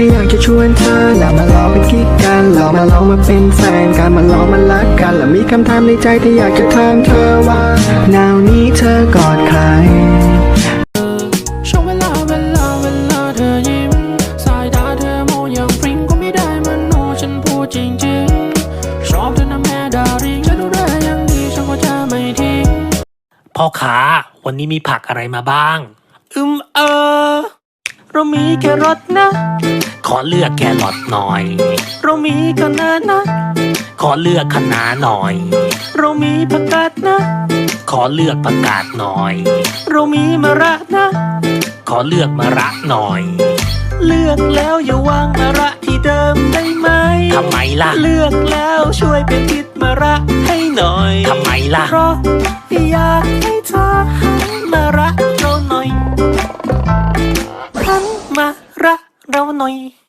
ก็อยากจะชวนเธอน่ามาลองเป็นกิ๊กกันลองมาลองมาเป็นแฟนกันมาลองมารักกัน แล้วมีคำถามในใจที่อยากจะถามเธอว่าหนาวนี้เธอกอดใครพ่อย่างดีฉันก็จะไม่ทิ้งพ่อค้าวันนี้มีผักอะไรมาบ้าง อืมเออ เรามีแครอทนะ ขอเลือกแครอทหน่อย เรามีคะน้านะ ขอเลือกคะน้าหน่อย เรามีผักกาดนะ ขอเลือกผักกาดหน่อย เรามีมะระนะ ขอเลือกมะระหน่อย เลือกแล้วอย่าวางมะระที่เดิมได้ไหม ทำไมล่ะ เลือกแล้วช่วยเป็นทิศมะระให้หน่อย ทำไมล่ะ เพราะ รักเ